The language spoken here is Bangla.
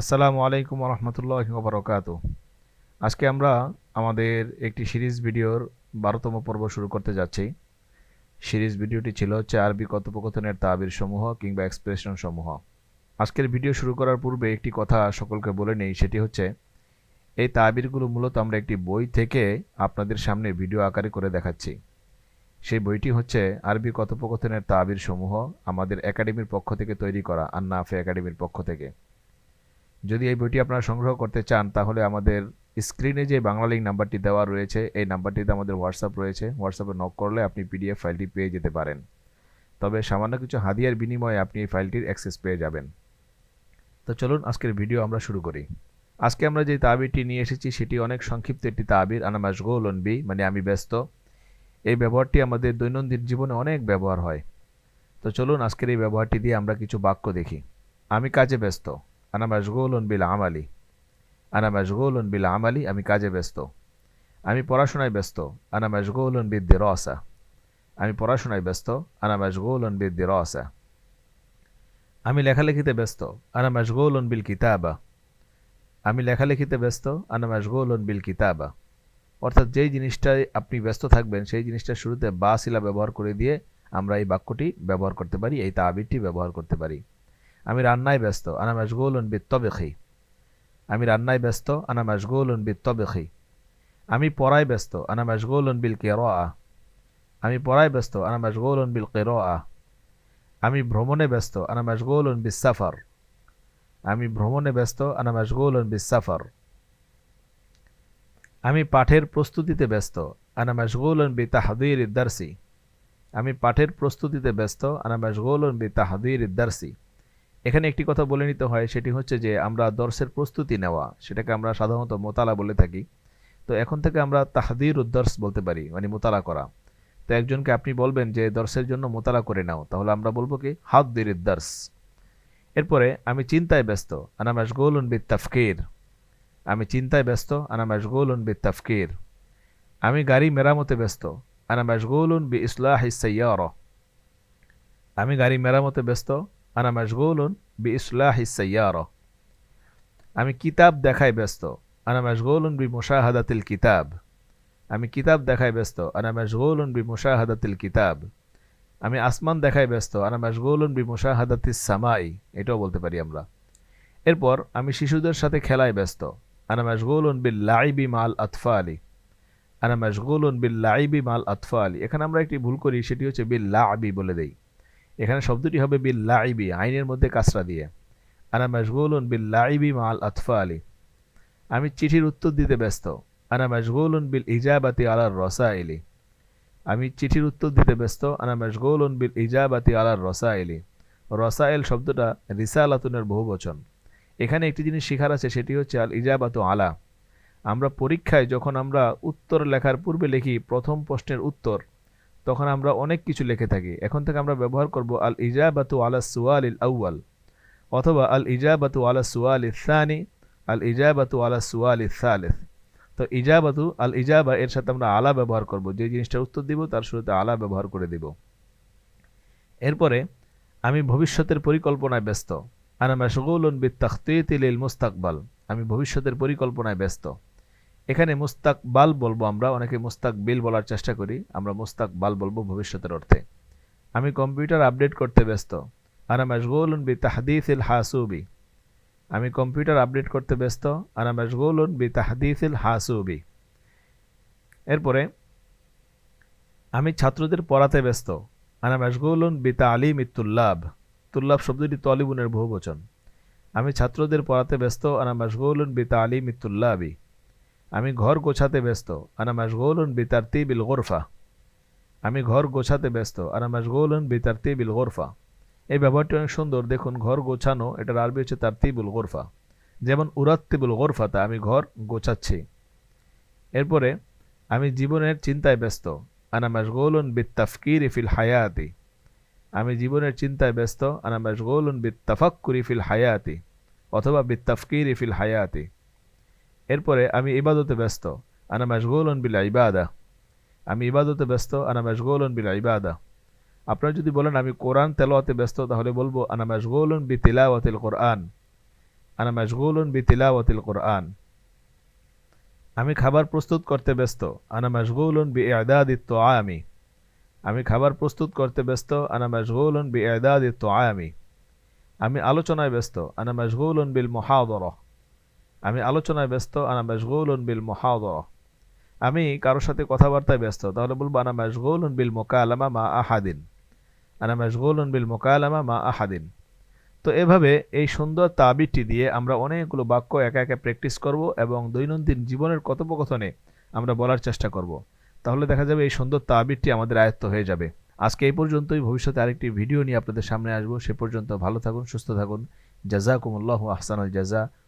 আসসালামু আলাইকুম রহমতুল্লাহ বরকাত আজকে আমরা আমাদের একটি সিরিজ ভিডিওর বারোতম পর্ব শুরু করতে যাচ্ছি। সিরিজ ভিডিওটি ছিল হচ্ছে আরবি কথোপকথনের তাবির সমূহ কিংবা এক্সপ্রেশন সমূহ। আজকের ভিডিও শুরু করার পূর্বে একটি কথা সকলকে বলে নেই, সেটি হচ্ছে, এই তাবিরগুলো মূলত আমরা একটি বই থেকে আপনাদের সামনে ভিডিও আকারে করে দেখাচ্ছি। সেই বইটি হচ্ছে আরবি কথোপকথনের তাবির সমূহ আমাদের একাডেমির পক্ষ থেকে তৈরি করা আন্না আফে একাডেমির পক্ষ থেকে। যদি এই বইটি আপনারা সংগ্রহ করতে চান, তাহলে আমাদের স্ক্রিনে যে বাংলা লিঙ্ক নাম্বারটি দেওয়া রয়েছে, এই নাম্বারটিতে আমাদের হোয়াটসঅ্যাপ রয়েছে। হোয়াটসঅ্যাপে নক করলে আপনি পিডিএফ ফাইলটি পেয়ে যেতে পারেন। তবে সামান্য কিছু হাদিয়ার বিনিময়ে আপনি এই ফাইলটির অ্যাক্সেস পেয়ে যাবেন। তো চলুন আজকের ভিডিও আমরা শুরু করি। আজকে আমরা যে তাবিরটি নিয়ে এসেছি, সেটি অনেক সংক্ষিপ্ত একটি তাবির আনা মাসগোলন বি মানে আমি ব্যস্ত। এই ব্যবহারটি আমাদের দৈনন্দিন জীবনে অনেক ব্যবহার হয়। তো চলুন আজকের এই ব্যবহারটি দিয়ে আমরা কিছু বাক্য দেখি। আমি কাজে ব্যস্ত। আনা মাসগোলন বিল আমালি। আনা মাসগোলন বিল আমালি, আমি কাজে ব্যস্ত। আমি পড়াশোনায় ব্যস্ত, আনা মাসগোলন বিদ্যে রসা আমি পড়াশোনায় ব্যস্ত, আনা মাসগোলন বিদ্যে রসা আমি লেখালেখিতে ব্যস্ত, আনা মাসগোলন বিল কিতাবা। আমি লেখালেখিতে ব্যস্ত, আনা মাসগোলন বিল কিতাবা। অর্থাৎ যেই জিনিসটায় আপনি ব্যস্ত থাকবেন, সেই জিনিসটার শুরুতে বা শিলা ব্যবহার করে দিয়ে আমরা এই বাক্যটি ব্যবহার করতে পারি, এই তাবিরটি ব্যবহার করতে পারি। আমি রান্নায় ব্যস্ত আনা মাসগোলন বিত্তবেখি আমি রান্নায় ব্যস্ত আনা মাসগোলন বিত্তবেখি আমি পড়ায় ব্যস্ত আনা মাসগোলন বিল কের আমি পড়ায় ব্যস্ত আনা মাসগোলন বিল কের আমি ভ্রমণে ব্যস্ত আনা মাসগোলন বিসাফার আমি ভ্রমণে ব্যস্ত আনা মাসগোলন বিসাফার আমি পাঠের প্রস্তুতিতে ব্যস্ত আনা মাসগোলন বি তাহাদির ইদ্দারসি আমি পাঠের প্রস্তুতিতে ব্যস্ত আনা মাসগোলন বি তাহাদির ইদ্দারসি এখানে একটি কথা বলে নিতে হয়, সেটি হচ্ছে যে আমরা দর্শের প্রস্তুতি নেওয়া, সেটাকে আমরা সাধারণত মোতালা বলে থাকি। তো এখন থেকে আমরা তাহাদির উদ্দর্শ বলতে পারি মানে মোতালা করা। তো একজনকে আপনি বলবেন যে, দর্শের জন্য মোতালা করে নাও। তাহলে আমরা বলব কি? হাত দির ইদ্দার্স এরপরে, আমি চিন্তায় ব্যস্ত। আনা মাসগোলন বি তাফকির আমি চিন্তায় ব্যস্ত। আনা মাসগোলন বি তাফকির আমি গাড়ি মেরামতে ব্যস্ত। আনা মাসগোলন বি ইসলাহ আমি গাড়ি মেরামতে ব্যস্ত। আনা মাসগোলন বি ইসলাহ সাইয়ার। আমি কিতাব দেখায় ব্যস্ত, আনা মাসগোলন বি মুশাহাদাতিল কিতাব। আমি কিতাব দেখায় ব্যস্ত, আনা মাসগোলন বি মুশাহাদাতিল কিতাব। আমি আসমান দেখায় ব্যস্ত, আনা মাসগোলন বি মুশাহাদাতিস সামাই, এটাও বলতে পারি আমরা। এরপর আমি শিশুদের সাথে খেলায় ব্যস্ত, আনা মাসগুলুন বিল লাইবি মাল আতফা আলী আনা মাসগুলুন বিল লাইবি মাল আতফা আলী এখানে আমরা একটি ভুল করি, সেটি হচ্ছে বিল লাবি বলে দেই। এখানে শব্দটি হবে বিল লাইবি আইনের মধ্যে কাসরা দিয়ে। আনা মাসগুলুন বিল লাইবি মাল আতফা আলী আমি চিঠির উত্তর দিতে ব্যস্ত। আনা মাসগুলুন বিল ইজাবাতি আলার রসা এলি আমি চিঠির উত্তর দিতে ব্যস্ত। আনা মাসগুলুন বিল ইজাবাতি আলার রসা এলি রসায়েল শব্দটা রিসালাতুনের বহু বচন। এখানে একটি জিনিস শেখার আছে, সেটি হচ্ছে আল ইজাবাত আলা। আমরা পরীক্ষায় যখন আমরা উত্তর লেখার পূর্বে লিখি প্রথম প্রশ্নের উত্তর তখন আমরা অনেক কিছু লিখে থাকি। এখন থেকে আমরা ব্যবহার করব আল ইজাবাতু আলা সুয়াল ইল আউ্য়াল অথবা আল ইজাবাতু আলা সুয়াল ইসানি আল ইজাবাতু আলা সুয়াল ইসালেস তো ইজাবাতু আল ইজাবা এর সাথে আমরা আলা ব্যবহার করব। যে জিনিসটার উত্তর দিব, তার শুরুতে আলা ব্যবহার করে দিব। এরপরে আমি ভবিষ্যতের পরিকল্পনায় ব্যস্ত। আনা মাসগুলুন বি তখতিল মুস্তাকবাল আমি ভবিষ্যতের পরিকল্পনায় ব্যস্ত। এখানে মুস্তাকবাল বলব আমরা, অনেকে মুস্তাকবিল বলার চেষ্টা করি, আমরা মুস্তাকবাল বলব ভবিষ্যতের অর্থে। আমি কম্পিউটার আপডেট করতে ব্যস্ত। আনা মাসগুলুন বি তাহদিসিল হাসুবি। আমি কম্পিউটার আপডেট করতে ব্যস্ত। আনা মাসগুলুন বি তাহদিসিল হাসুবি। এরপরে, আমি ছাত্রদের পড়াতে ব্যস্ত। আনা মাসগুলুন বি তালিম ইত্তুল্লাভ তুল্লাভ শব্দটি তলিবুনের বহুবচন। আমি ছাত্রদের পড়াতে ব্যস্ত। আনা মাসগৌলুন বি তালিম ইতুল্লাবি আমি ঘর গোছাতে ব্যস্ত। আনা মাসগৌলুন বি বিল গোরফা। আমি ঘর গোছাতে ব্যস্ত। আনা মাসগৌলুন বি বিল গোরফা। এই ব্যবহারটি অনেক সুন্দর। দেখুন, ঘর গোছানো, এটার আরবি হচ্ছে তারতিবুল গোরফা। যেমন, উরাত্তিবুল গোরফাতা আমি ঘর গোছাচ্ছি। এরপরে, আমি জীবনের চিন্তায় ব্যস্ত। আনা মাসগৌলুন বি তাফকির ফিল হায়াতি। আমি জীবনের চিন্তায় ব্যস্ত। আনা মাসগুলুন বিত্তাফাক্কুরি ফিল হায়াতি। অথবা বিত্তাফকিরি ফিল হায়াতি। এরপরে আমি ইবাদতে ব্যস্ত। আনা মাসগুলুন বিল ইবাদা। আমি ইবাদতে ব্যস্ত, আনা মাসগুলুন বিল ইবাদা। আপনারা যদি বলেন, আমি কোরআন তেলাওয়াতে ব্যস্ত, তাহলে বলব, আনা মাসগুলুন বি তিলাওয়াতিল কোরআন। আনা মাশগুলুন বি তিলাওয়াতিল কোরআন। আমি খাবার প্রস্তুত করতে ব্যস্ত, আনা মাশগুলুন বি ইদাদিত তোয়ামি। আমি খাবার প্রস্তুত করতে ব্যস্ত, আনা মাশগুলুন বি ইদাদিত তোয়ামি। আমি আলোচনায় ব্যস্ত, আনা মাশগুলুন বিল মুহাদরা। আমি আলোচনায় ব্যস্ত, আনা মাশগুলুন বিল মুহাদরা। আমি কারোর সাথে কথাবার্তায় ব্যস্ত, তাহলে বলব, আনা মাশগুলুন বিল মোকালামা মা আহাদিন। আনা মাশগুলুন বিল মোকালামা মা আহাদিন। তো এভাবে এই সুন্দর তাবিরটি দিয়ে আমরা অনেকগুলো বাক্য একা একা প্র্যাকটিস করব এবং দৈনন্দিন জীবনের কথোপকথনে আমরা বলার চেষ্টা করব। তাহলে দেখা যাবে এই সুন্দর তাবিরটি আমাদের আয়ত্ত হয়ে যাবে। আজকে এই পর্যন্তই। ভবিষ্যতে আরেকটি ভিডিও নিয়ে আপনাদের সামনে আসব। সে পর্যন্ত ভালো থাকুন, সুস্থ থাকুন। জাজাকুমুল্লাহ আহসানুল জাজা।